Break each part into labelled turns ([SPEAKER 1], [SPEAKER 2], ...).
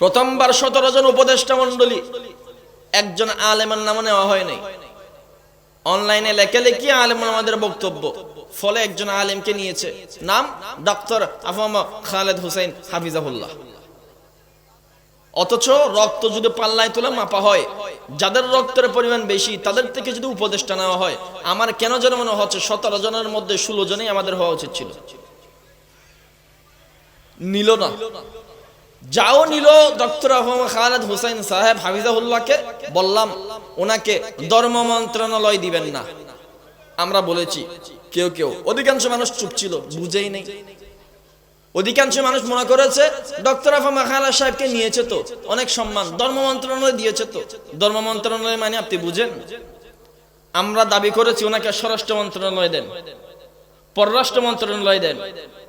[SPEAKER 1] প্রথমবার সতেরো জন উপদেষ্টা মন্ডলী একজন আলেমের নামও নেওয়া হয়নি। অনলাইনে লেখে লেখি আলেম আমাদের বক্তব্য। ফলে একজন আলেমকে নিয়েছে। নাম ডক্টর আফম খালেদ হোসেন হাফিজাহুল্লাহ। অথচ রক্ত যদি পাল্লায় তুলে মাপা হয়, যাদের রক্তের পরিমাণ বেশি, তাদের থেকে যদি উপদেষ্টা নেওয়া হয়, আমার কেন যেন মনে হচ্ছে সতেরো জনের মধ্যে ষোলো জনেই আমাদের হওয়া উচিত ছিল। নিল না। যাও নিল ডক্টর খালেদ হুসাইন সাহেব হাফিজাহুল্লাহকে। বললাম, ওনাকে ধর্ম মন্ত্রণালয় দিবেন না। আমরা বলেছি, কেউ কেউ। অধিকাংশ মানুষ চুপ ছিল, বুঝেই নেই। অধিকাংশ মানুষ মনে করেছে, ডক্টর খালা সাহেবকে নিয়েছে তো, অনেক সম্মান, ধর্ম মন্ত্রণালয় দিয়েছে তো। ধর্ম মন্ত্রণালয় মানে আপনি বুঝেন? আমরা দাবি করেছি, ওনাকে স্বরাষ্ট্র মন্ত্রণালয় দেন। পররাষ্ট্র মন্ত্রণালয় দেন।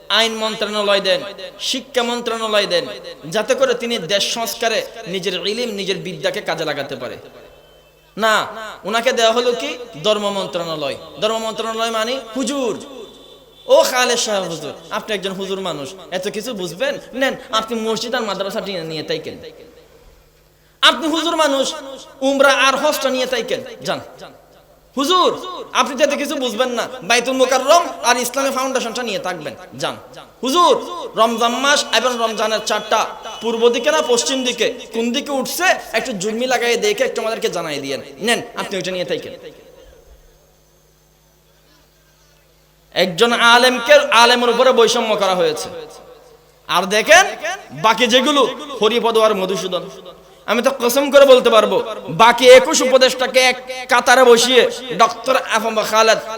[SPEAKER 1] আইন মন্ত্রণালয় দেন, শিক্ষা মন্ত্রণালয় দেন, যাতে করে তিনি দেশ সংস্কারে নিজের ইলিম, নিজের বিদ্যাকে কাজে লাগাতে পারে। না ওনাকে দেওয়া হলো কি? ধর্ম মন্ত্রণালয়। ধর্ম মন্ত্রণালয় মানে হুজুর। ও খালে সাহেব হুজুর, আপনি একজন হুজুর মানুষ, এত কিছু বুঝবেন? নেন, আপনি মসজিদ আর মাদ্রাসা নিয়ে তাই কেন আপনি হুজুর মানুষ, উমরা আর হজটা নিয়ে তাই কেন যান। হুজুর, আপনি তো এত কিছু বুঝবেন না। বাইতুল মুকাররম আর ইসলামী ফাউন্ডেশনটা নিয়ে থাকবেন। যান। হুজুর, রমজান মাস এবং রমজানের চারটা পূর্ব দিকে না পশ্চিম দিকে? কোন দিকে উঠছে? একটু জুলমি লাগাই দেখে একটু আমাদেরকে জানাই দিয়ে নেন, আপনি ওইটা নিয়ে থাকেন। একজন আলেমকে আলেমের উপরে বৈষম্য করা হয়েছে। আর দেখেন, বাকি যেগুলো হরিপদ আর মধুসূদন। আমি তো কসম করে বলতে পারব, বাকি একুশ উপদেশটাকে এক কাতারে বসিয়ে ডক্টর আফম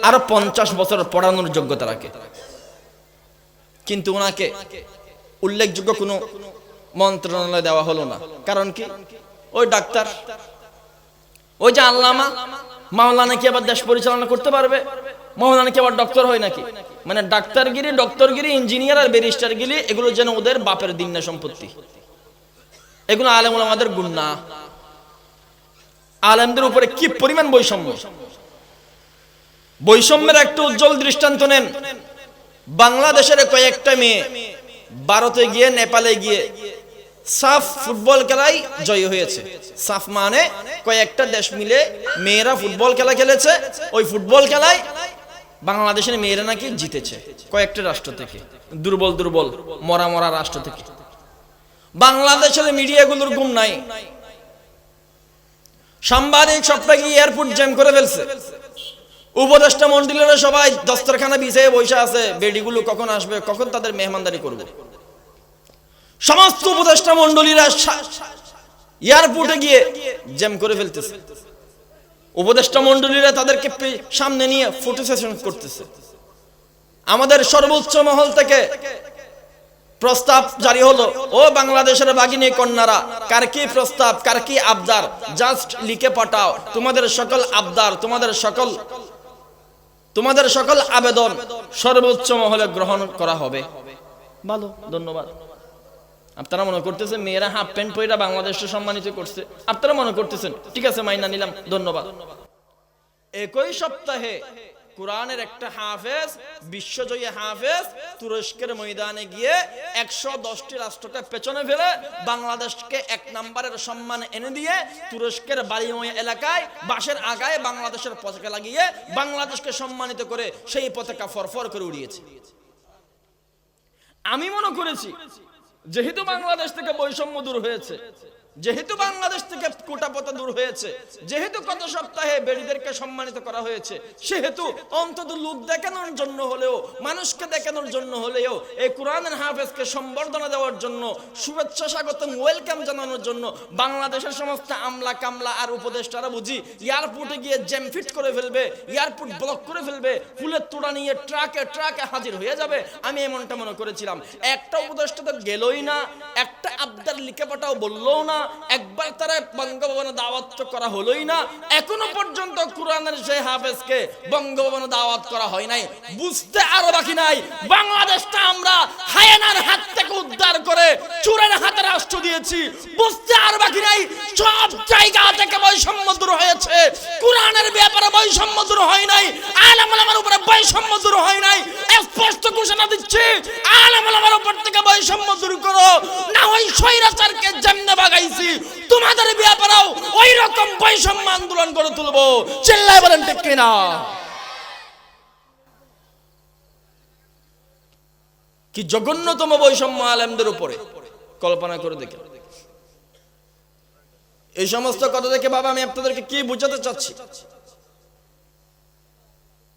[SPEAKER 1] আরও পঞ্চাশ বছর পড়ানোর যোগ্যতা রাখে। কিন্তু ওনাকে উল্লেখযোগ্য কোনো মন্ত্রণালয় দেওয়া হলো না। কারণ কি? ওই ডাক্তার, ওই যে আল্লামা, মাওলানা কি আবার দেশ পরিচালনা করতে পারবে? মাওলানা কি আবার ডক্টর হয় নাকি? মানে ডাক্তারগিরি, ডক্টরগিরি, ইঞ্জিনিয়ার আর ব্যারিস্টারগিরি, এগুলো যেন ওদের বাপের দিন না সম্পত্তি। এগুলো আলেমুল আমাদের গুণ না আলেমদের উপরে কি পরিমাণ বৈষম্য? বৈষম্যের একটা উজ্জ্বল দৃষ্টান্ত নেন। বাংলাদেশের কয়েকটা মেয়ে ভারতে গিয়ে, নেপালে গিয়ে সাফ ফুটবল খেলায় জয় হয়েছে। সাফ মানে কয়েকটা দেশ মিলে মেয়েরা ফুটবল খেলা খেলেছে। ওই ফুটবল খেলায় বাংলাদেশের মেয়েরা নাকি জিতেছে কয়েকটা রাষ্ট্র থেকে। দুর্বল দুর্বল, মরা মরা রাষ্ট্র থেকে। বাংলাদেশের মিডিয়াগুলোর গুম নাই। সাংবাদিক সবটাকে এয়ারপোর্ট জ্যাম করে ফেলছে? উপদেষ্টা মন্ডলীরা সবাই দস্তরখানা বিছিয়ে বসে আছে, বেডিগুলো কখন আসবে, কখন তাদের মেহমানদারি করবে? সমস্ত উপদেষ্টা মন্ডলীরা এয়ারপোর্টে গিয়ে জ্যাম করে ফেলতেছে। উপদেষ্টা মন্ডলীরা তাদেরকে সামনে নিয়ে ফটো সেশন করতেছে। আমাদের সর্বোচ্চ মহল থেকে প্রস্তাব জারি হলো। ও বাংলাদেশের বাগিনী কন্যারা, কার কি প্রস্তাব, কার কি আবদার? জাস্ট লিখে পাঠাও। তোমাদের সকল আবদার, তোমাদের সকল তোমাদের সকল আবেদন সর্বোচ্চ মহলে গ্রহণ করা হবে। ভালো, ধন্যবাদ। আপনারা মনে করতেছেন মেয়েরা হাফ প্যান্ট পরে বাংলাদেশকে সম্মানিত করছে। আপনারা মনে করতেছেন, ঠিক আছে, মাইনা নিলাম, ধন্যবাদ। একই সপ্তাহে কোরআনের একটা হাফেজ, বিশ্বজয়ী হাফেজ, তুরস্কের ময়দানে গিয়ে একশো দশটি রাষ্ট্রকে পেছনে ফেলে বাংলাদেশকে এক নম্বরের সম্মান এনে দিয়ে তুরস্কের বাড়িময় এলাকায় বাসের আগায় বাংলাদেশের পতাকা লাগিয়ে বাংলাদেশকে সম্মানিত করে সেই পতাকা ফরফর করে উড়িয়েছে। আমি মনে করেছি, যেহেতু বাংলাদেশ থেকে বৈষম্য দূর হয়েছে যেহেতু বাংলাদেশ থেকে কোটা কোটাপতা দূর হয়েছে, যেহেতু গত সপ্তাহে বেড়িদেরকে সম্মানিত করা হয়েছে, সেহেতু অন্তত লোক দেখানোর জন্য হলেও, মানুষকে দেখানোর জন্য হলেও এই কোরআনের হাফেজকে সম্বর্ধনা দেওয়ার জন্য, শুভেচ্ছা স্বাগতম, ওয়েলকাম জানানোর জন্য বাংলাদেশের সমস্ত আমলা কামলা আর উপদেষ্টারা বুঝি এয়ারপোর্টে গিয়ে জ্যাম ফিট করে ফেলবে, এয়ারপোর্ট ব্লক করে ফেলবে, ফুলের তোড়া নিয়ে ট্রাকে ট্রাকে হাজির হয়ে যাবে, আমি এমনটা মনে করেছিলাম। একটা উপদেষ্টা তো গেলই না, একটা আবদার লিখে পাঠাও বললও না একবার তারা বঙ্গভবনে দাওয়াত করা হলোই না। এখনও পর্যন্ত কোরআনের সেই হাফেজকে বঙ্গভবনে দাওয়াত করা হয় নাই। বুঝতে আরও বাকি নাই। বাংলাদেশটা আমরা হায়ানার হাত থেকে উদ্ধার করে চুরের হাতে রাষ্ট্র দিয়েছি। বুঝতে আর বাকি নাই। সব জায়গা থেকে বৈষম্য দূর হয়েছে। কোরআনের ব্যাপারে বৈষম্য দূর হয় নাই। আলেম ওলামার উপরে বৈষম্য দূর হয় নাই। স্পষ্ট ঘোষণা দিচ্ছি, আলেম ওলামার উপর থেকে বৈষম্য দূর করো। না ওই স্বৈরাচারকে জামনে বাগাইছি, তোমাদের ব্যাপারেও ওই রকম বৈষম্য আন্দোলন করে তুলবো। চিল্লাই বলেন, ঠিক কিনা? কি জঘন্যতম বৈষম্য আলেমদের উপরে? কল্পনা করে দেখে। এই সমস্ত কথা দেখে বাবা, আমি আপনাদেরকে কি বুঝাতে চাচ্ছি?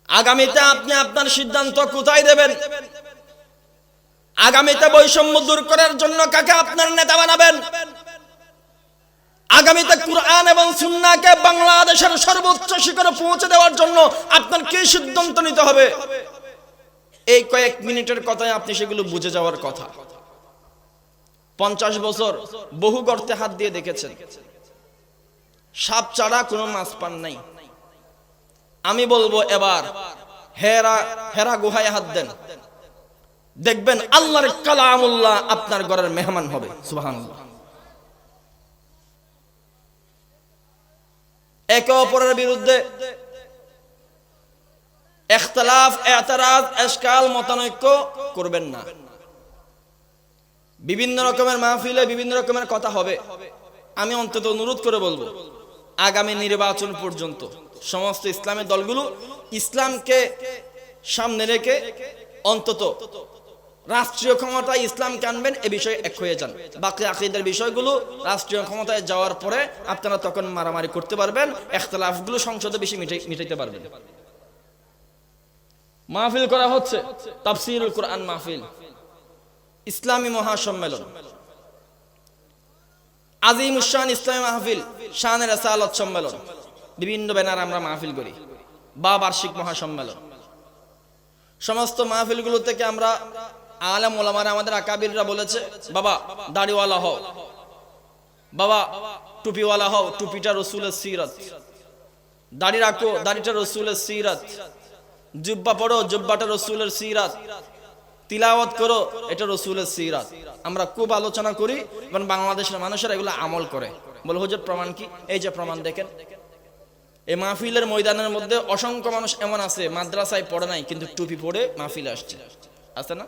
[SPEAKER 1] আগামীতে আপনি আপনার সিদ্ধান্ত কোথায় দেবেন? আগামীতে বৈষম্য দূর করার জন্য কাকে আপনার নেতা বানাবেন? আগামীতে কুরআন এবং সুন্নাহকে বাংলাদেশের সর্বোচ্চ শিখরে পৌঁছে দেওয়ার জন্য আপনার কি সিদ্ধান্ত নিতে হবে? এই কয়েক মিনিটের কথায় আপনি সেগুলো বুঝে যাওয়ার কথা। পঞ্চাশ বছর বহু গর্তে হাত দিয়ে দেখেছেন। সাপ ছাড়া কোনো মাছ পান নাই। আমি বলব এবার, হেরা হেরা গুহায় হাত দেন। দেখবেন আল্লাহর কালামুল্লাহ আপনার ঘরের মেহমান হবে, সুবহানাল্লাহ। একে অপরের বিরুদ্ধে এখতলাফ, এতরাজ এসকাল মতানৈক্য করবেন না। বিভিন্ন রকমের মাহফিলে বিভিন্ন রকমের কথা হবে। আমি অন্তত অনুরোধ করে বলব, আগামী নির্বাচন পর্যন্ত সমস্ত ইসলামের দলগুলো ইসলামকে সামনে রেখে অন্তত রাষ্ট্রীয় ক্ষমতায় ইসলাম আনবেন এ বিষয়ে এক হয়ে যান। বাকি আকিদের বিষয়গুলো রাষ্ট্রীয় ক্ষমতায় যাওয়ার পরে আপনারা তখন মারামারি করতে পারবেন, এখতলাফগুলো সংসদে বেশি মিটাই- মিটাইতে পারবেন। মাহফিল করা হচ্ছে, তাফসিরুল কোরআন মাহফিল। ইসলামী মহাসম্মেলন। আজিম উসান ইসলামী মাহফিল শানের আসালত সম্মেলন। বিভিন্ন ব্যানার আমরা মাহফিল করি বা বার্ষিক মহাসম্মেলন। সমস্ত মাহফিলগুলো থেকে আমরা আলাম ওলামারা আমাদের আকাবিররা বলেছে, বাবা, দাড়িওয়ালা হও। বাবা, টুপিওয়ালা হও, টুপিটা রসুলের সিরত। দাড়ি রাখো, দাড়িটা রসুলের সিরত। জুব্বা পড়ো, জুব্বাটা রসুলের সিরাত। তিলাওয়াত করো, এটা রসুলের সিরাত। আমরা খুব আলোচনা করি, এবং বাংলাদেশের মানুষেরা এগুলো আমল করে। বলে, হুজুর, প্রমাণ কি? এই যে প্রমাণ দেখেন। এই মাহফিলের ময়দানের মধ্যে অসংখ্য মানুষ এমন আছে, মাদ্রাসায় পড়ে নাই, কিন্তু টুপি পরে মাহফিলে আসছে। আছে না?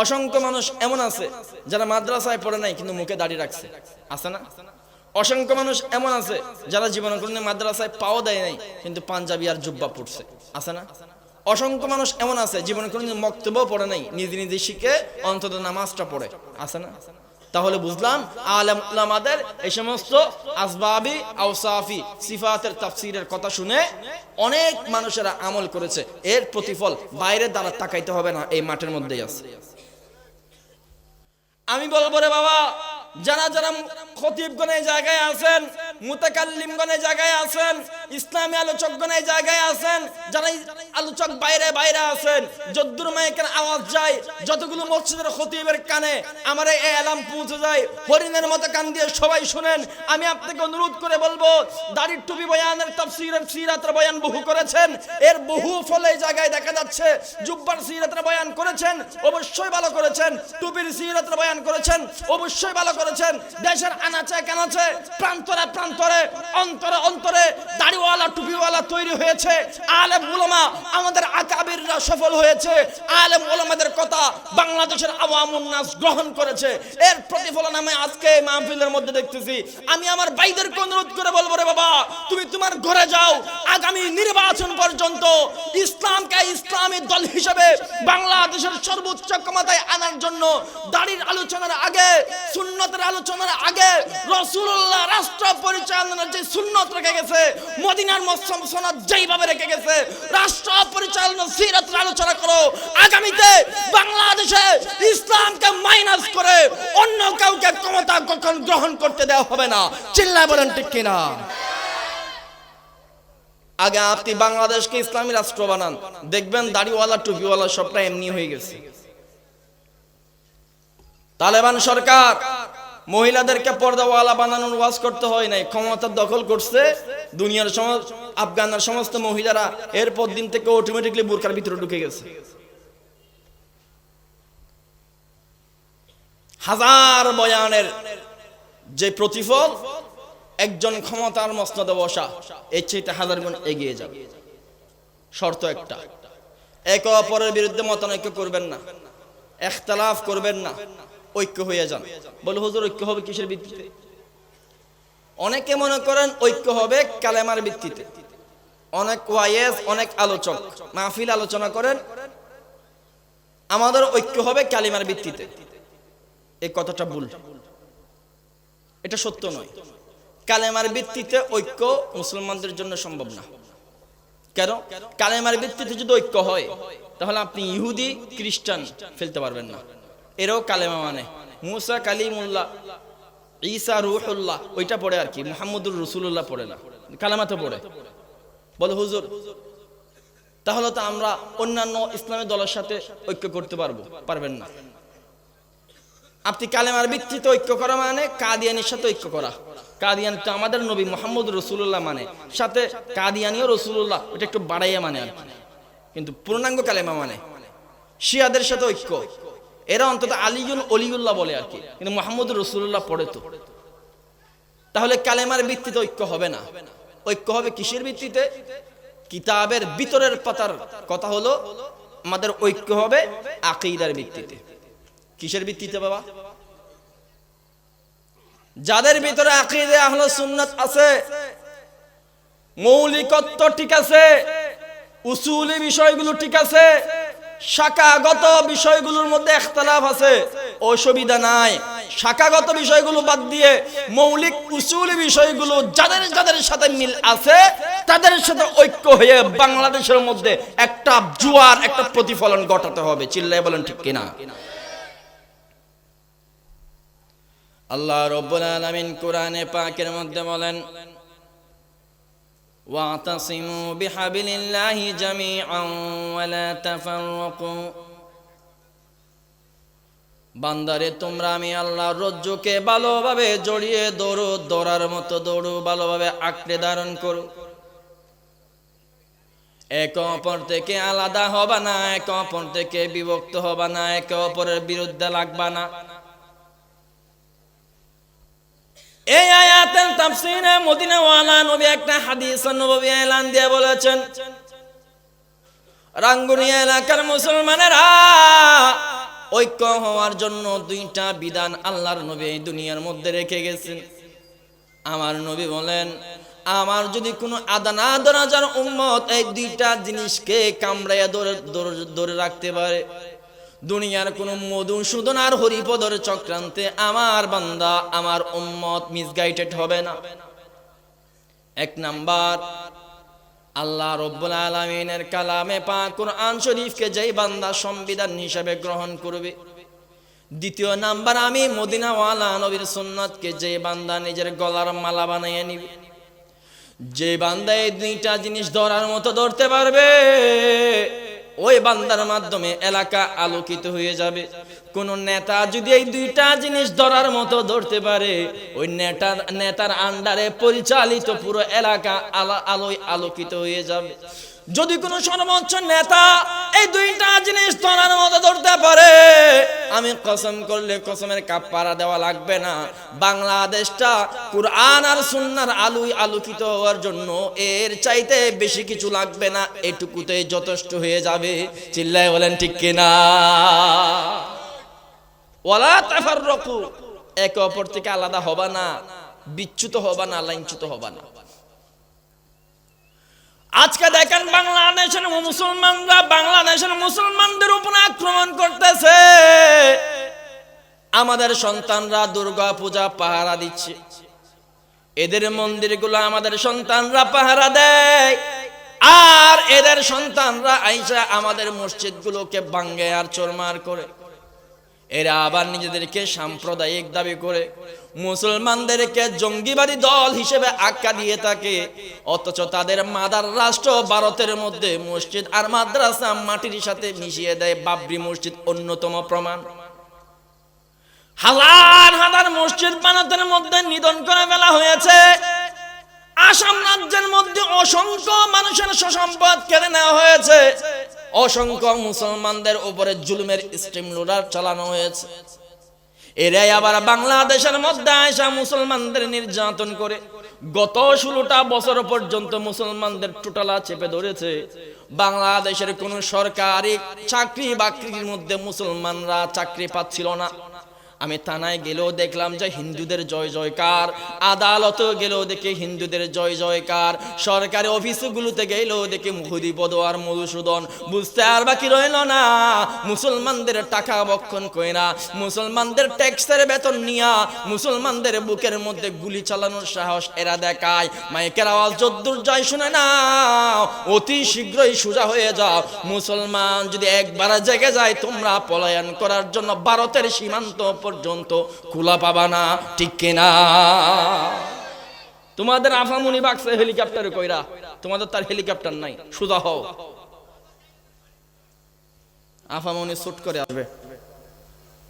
[SPEAKER 1] অসংখ্য মানুষ এমন আছে যারা মাদ্রাসায় পড়ে নাই কিন্তু মুখে দাড়ি রাখছে। আছে না? অসংখ্য মানুষ এমন আছে যারা জীবনে কোনদিন মাদ্রাসায় পাও দেয় নাই কিন্তু পাঞ্জাবি আর জুব্বা পড়ছে। আছে না? অসংখ্য মানুষ এমন আছে জীবনে কোনদিন মক্তব্য পড়ে নাই, নিজে নিজে শিখে অন্তত নামাজটা পড়ে। আছে না? তাহলে বুঝলাম আলেম উলামাদের এই সমস্ত আসবাবি, আওসাফি, সিফাতের তাফসিরের কথা শুনে অনেক মানুষেরা আমল করেছে। এর প্রতিফল বাইরের দ্বারা তাকাইতে হবে না, এই মাঠের মধ্যেই আছে। আমি বলব রে বাবা যারা যারা খতিবগণের জায়গায় আছেন মুতাকাল্লিমগণের জায়গায় আছেন, ইসলামী আলোচকগণের জায়গায় আছেন, যারা আলোচক বাইরে বাইরে আছেন, যদ্দুর মাইকের আওয়াজ যায়, যতগুলো মসজিদের খতিবের কানে আমার এই এলাম পৌঁছে যায়, হরিণের মতো কান দিয়ে সবাই শুনেন, আমি আপনাকে অনুরোধ করে বলব, দাড়ির টুপি বয়ানের তাফসীরের সিরাতের বয়ান বহু করেছেন, এর বহু ফলে জায়গায় দেখা যাচ্ছে, জুব্বার সিরাতের বয়ান করেছেন, অবশ্যই ভালো করেছেন, টুপির সিরাতের বয়ান করেছেন, অবশ্যই ভালো করেছেন, দেশের আনাচে কানাচে, প্রান্তরে প্রান্তরে, অন্তরে অন্তরে দাড়িওয়ালা, টুপিওয়ালা তৈরি হয়েছে। আলেম ওলামা আমাদের আকাবিররা সফল হয়েছে। আলেম ওলামাদের কথা বাংলাদেশের আওয়ামুন নাস গ্রহণ করেছে। এর প্রতিফলন আমি আজকে এই মাহফিলের মধ্যে দেখতেছি। আমি আমার ভাইদেরকে অনুরোধ করে বলব রে বাবা, তুমি তোমার ঘরে যাও আগামী নির্বাচন পর্যন্ত ইসলামকে ইসলামী দল হিসেবে বাংলাদেশের সর্বোচ্চ ক্ষমতায় আনার জন্য দাড়ির আলোচনার আগে, সুন্নতের আলোচনার আগে রসুল্লাহ রাষ্ট্র পরিচালনার যে সুন্নত রেখে গেছে, মদিনার মসম সনদ যেইভাবে রেখে গেছে, রাষ্ট্র পরিচালনা সিরাতের আলোচনা করো। আগামীতে বাংলাদেশে ইসলামকে মাইনাস করে অন্য কাউকে ক্ষমতা কখন গ্রহণ করতে দেওয়া হবে না। চিল্লায় বলেন ঠিক কিনা? আগে আপনি বাংলাদেশকে ইসলামী রাষ্ট্র বানান। দেখবেন দাড়িওয়ালা, টুপিওয়ালা সবটা এমনি হয়ে গেছে। তালেবান সরকার, মহিলাদেরকে পর্দাওয়ালা বানানোর ওয়াজ করতে হয় নাই, ক্ষমতা দখল করছে। দুনিয়ার আফগানের সমস্ত মহিলারা এরপর দিন থেকে অটোমেটিকলি বোরকার ভিতরে ঢুকে গেছে। হাজার বয়ানের যে প্রতিফল একজন ক্ষমতার মসনদে বসা, এর চাইতে হাজার গুণ এগিয়ে যাবে। শর্ত একটা। একে অপরের বিরুদ্ধে মতানৈক্য করবেন না। একতলাফ করবেন না। ঐক্য হয়ে যান। বলে, হুজুর, ঐক্য হবে কিসের ভিত্তিতে? অনেকে মনে করেন ঐক্য হবে কালেমার ভিত্তিতে। অনেক ওয়াইএস, অনেক আলোচক মাহফিল আলোচনা করেন, আমাদের ঐক্য হবে কালিমার ভিত্তিতে। এই কথাটা ভুল। এটা সত্য নয়। কালেমার ভিত্তিতে ঐক্য মুসলমানদের জন্য সম্ভব না। কেন? কালেমার ভিত্তিতে যদি ঐক্য হয়, তাহলে আপনি ইহুদি, খ্রিস্টান ফেলতে পারবেন না। এরাও কালেমা মানে মুসা কালিমুল্লাহ, ঈসা রুহুল্লাহ, ওইটা পড়ে আর কি, মুহাম্মদুর রসুল্লাহ পড়ে না। কালেমা তো পড়ে। বলে, হুজুর, তাহলে তো আমরা অন্যান্য ইসলামী দলের সাথে ঐক্য করতে পারব, পারবেন না। আপনি কালেমার ভিত্তিতে ঐক্য করা মানে কাদিয়ানির সাথে ঐক্য করা। কাদিয়ান তো আমাদের নবী মোহাম্মদ রসুল্লাহ মানে। সাথে কাদিয়ানিও রসুল্লাহ ওটা একটু বাড়াইয়া মানে আর কিন্তু পূর্ণাঙ্গ কালেমা মানে। শিয়াদের সাথে ঐক্য। এরা অন্তত আলিউল অলিউল্লাহ বলে আর কি। কিন্তু মোহাম্মদ রসুল্লাহ পড়ে তো। তাহলে কালেমার ভিত্তিতে ঐক্য হবে না। ঐক্য হবে কিসের ভিত্তিতে? কিতাবের ভিতরের পাতার কথা হলো, আমাদের ঐক্য হবে আকিদার ভিত্তিতে। কিসের ভিত্তিতে বাবা? যাদের ভিতরে আকিদে আহলে সুন্নাত আছে, মৌলিকত্ব ঠিক আছে, উসুলি বিষয়গুলো ঠিক আছে, শাখাগত বিষয়গুলোর মধ্যে একতলাফ আছে, অসুবিধা নাই। শাখাগত বিষয়গুলো বাদ দিয়ে মৌলিক উসুলি বিষয়গুলো যাদের যাদের সাথে মিল আছে, তাদের সাথে ঐক্য হয়ে বাংলাদেশের মধ্যে একটা জুয়ার একটা প্রতিফলন ঘটাতে হবে। চিল্লাই বলেন ঠিক কিনা? আল্লাহ রব্বুল আলামিন কোরআনে পাকের মধ্যে বলেন واعتصموا بحبل الله جميعا ولا تفرقوا বান্দারে তোমরা আমি আল্লাহর রজ্জুকে ভালোভাবে জড়িয়ে দৌড়ো দৌড়ার মতো দৌড়ো ভালোভাবে আঁকড়ে ধারণ করো এক অপর থেকে আলাদা হবা না এক অপর থেকে বিভক্ত হবা না একে অপরের বিরুদ্ধে লাগবা না এই আয়াতের তাফসীরে মদিনা ওয়ালা নবী একটা হাদিস নবী এলান দিয়ে বলেছেন রাঙ্গুনিয়া এলাকার মুসলমানেরা ঐক্য হওয়ার জন্য দুইটা বিধান আল্লাহর নবী এই দুনিয়ার মধ্যে রেখে গেছেন। আমার নবী বলেন, আমার যদি কোনো আদানা দরাজার উম্মত এই দুইটা জিনিসকে কামড়াইয়া ধরে- ধরে রাখতে পারে দুনিয়ার কোন মধুসূদন আর হরিপদর চক্রান্তে আমার বান্দা, আমার উম্মত মিসগাইডেড হবে না। এক নাম্বার, আল্লাহ রব্বুল আলমিনের কালামে পা কোরআন শরীফকে যেই বান্দা সংবিধান হিসেবে গ্রহণ করবে। দ্বিতীয় নাম্বার, আমি মদিনাওয়ালা নবীর সুন্নতকে যে বান্দা নিজের গলার মালা বানিয়ে নিবে। যে বান্দা এই দুইটা জিনিস ধরার মতো ধরতে পারবে ওই বান্দার মাধ্যমে এলাকা আলোকিত হয়ে যাবে। কোন নেতা যদি এই দুইটা জিনিস ধরার মতো ধরতে পারে, ওই নেতার নেতার আন্ডারে পরিচালিত পুরো এলাকা আলো, আলোয় আলোকিত হয়ে যাবে। যদি কোনো সর্বোচ্চ নেতা এই দুইটা জিনিস ধরার মতো ধরতে পারে, আমি কসম করলে কসমের কাপ্পারা দেওয়া লাগবে না। বাংলাদেশটা কুরআন আর সুন্নার আলোয় আলোকিত হওয়ার জন্য এর চাইতে বেশি কিছু লাগবে না এটুকুতে যথেষ্ট হয়ে যাবে। চিল্লায় বলেন ঠিক কিনা? ওয়ালা তাফাররাকু, একে অপর থেকে আলাদা হবা না, বিচ্যুত হবা না লাইনচ্যুত হবা না। আজকে দেখেন বাংলাদেশের মুসলমানরা বাংলাদেশের মুসলমানদের উপরে আক্রমণ করতেছে। আমাদের সন্তানরা দুর্গা পূজা পাহারা দিচ্ছে। এদের মন্দিরগুলো আমাদের সন্তানরা পাহারা দেয়। আর এদের সন্তানরা আইসা আমাদের মসজিদগুলোকে ভাঙ্গে আর চোরমার করে। এরা আবার নিজেদেরকে সাম্প্রদায়িক দাবি করে। মুসলমানদেরকে জঙ্গিবাদী দল হিসেবে আখ্যা দিয়ে থাকে। অথচ তাদের মাদার রাষ্ট্র ভারতের মধ্যে মসজিদ আর মাদ্রাসা মাটির সাথে মিশিয়ে দেয় বাবরি মসজিদ অন্যতম প্রমাণ। হাজার হাজার মসজিদ বানাতের মধ্যে নিধন করে ফেলা হয়েছে। আসাম রাজ্যের মধ্যে অসংখ্য মানুষের সসম্পদ কেড়ে নেওয়া হয়েছে। অসংখ্য মুসলমানদের উপরে জুলুমের স্টিম লোডার চালানো হয়েছে। এরাই আবার বাংলাদেশের মধ্যে আয়সা মুসলমানদের নির্যাতন করে। গত ষোলোটা বছর পর্যন্ত মুসলমানদের টোটালা চেপে ধরেছে। বাংলাদেশের কোন সরকারি চাকরি বাকরির মধ্যে মুসলমানরা চাকরি পাচ্ছিল না। আমি থানায় গেলেও দেখলাম যে হিন্দুদের জয় জয়কার, আদালতেও গেলেও দেখি হিন্দুদের জয় জয়কার। সরকারি অফিসগুলোতে গেলেও দেখি মুহুদি পদোয়ার মধুসূদন। বুঝতে আর বাকি রইল না। মুসলমানদের টাকা বক্ষণ না মুসলমানদের ট্যাক্সের বেতন নিয়া, মুসলমানদের বুকের মধ্যে গুলি চালানোর সাহস এরা দেখায়। মাইকের আওয়াজ যদ্দূর যায় শুনে না অতি শীঘ্রই সোজা হয়ে যাও। মুসলমান যদি একবার জেগে যায়, তোমরা পলায়ন করার জন্য ভারতের সীমান্ত পর্যন্ত খোলা পাবা না, ঠিক কিনা? তোমাদের আফামুনি বাক্সে হেলিকপ্টারে কইরা, তোমাদের তার হেলিকপ্টার নাই, সোজা হও। আফামনি শুট করে আসবে।